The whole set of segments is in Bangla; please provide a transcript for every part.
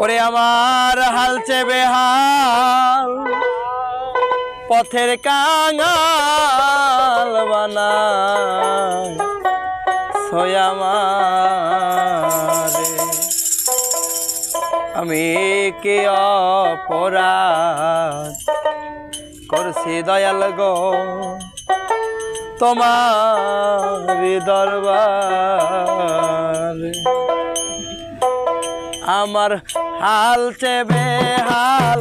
ওরে আমার হালছে বেহাল, পথের কাঙাল বানা আমি কে অপরাধ করছি দয়াল গো, তোমার দরবার। আমার হাল চেবে হাল।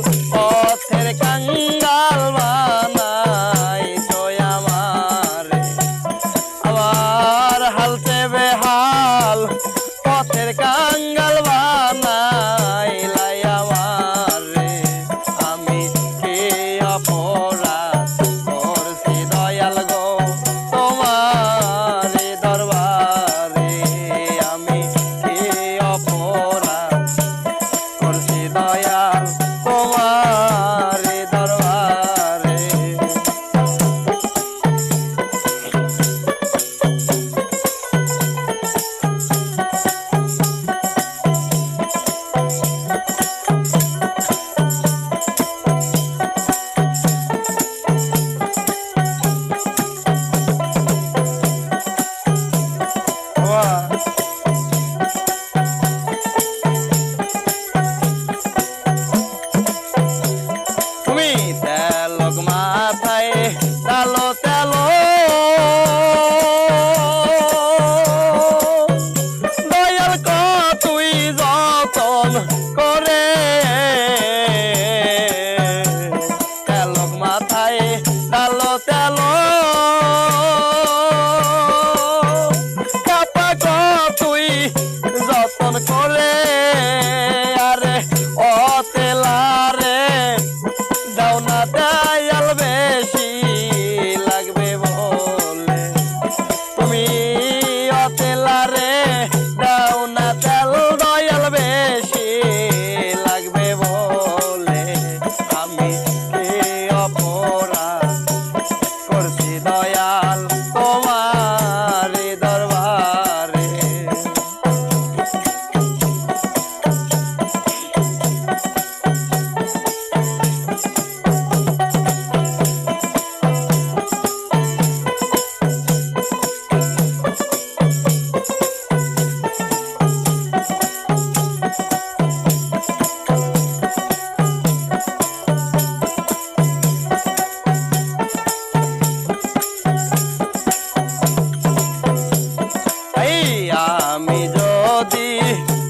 কালো কালো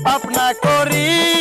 আপনা করি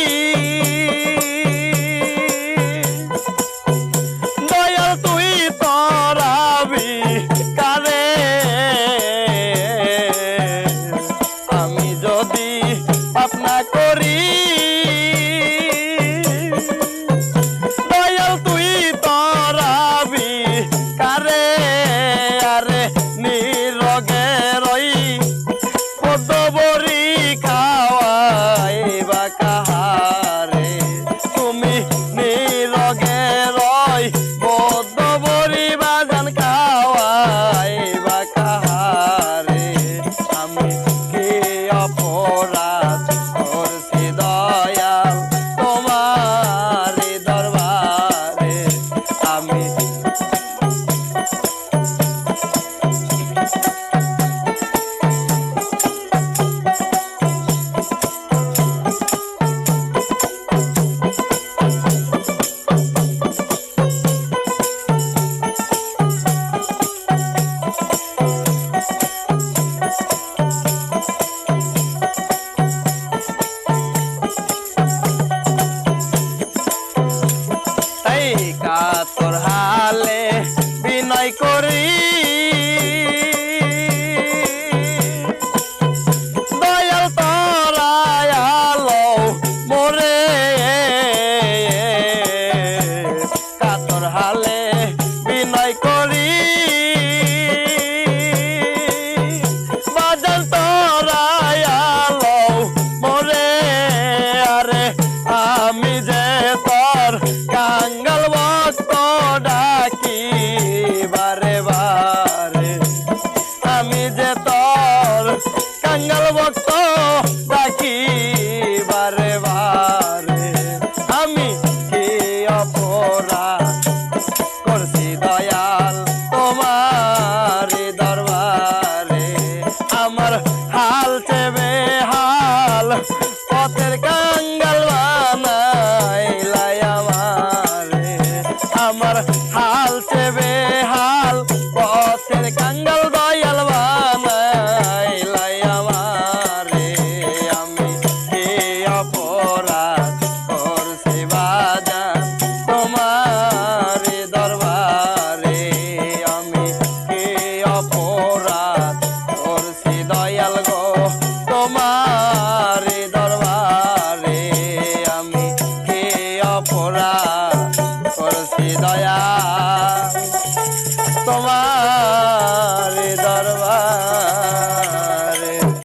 পরা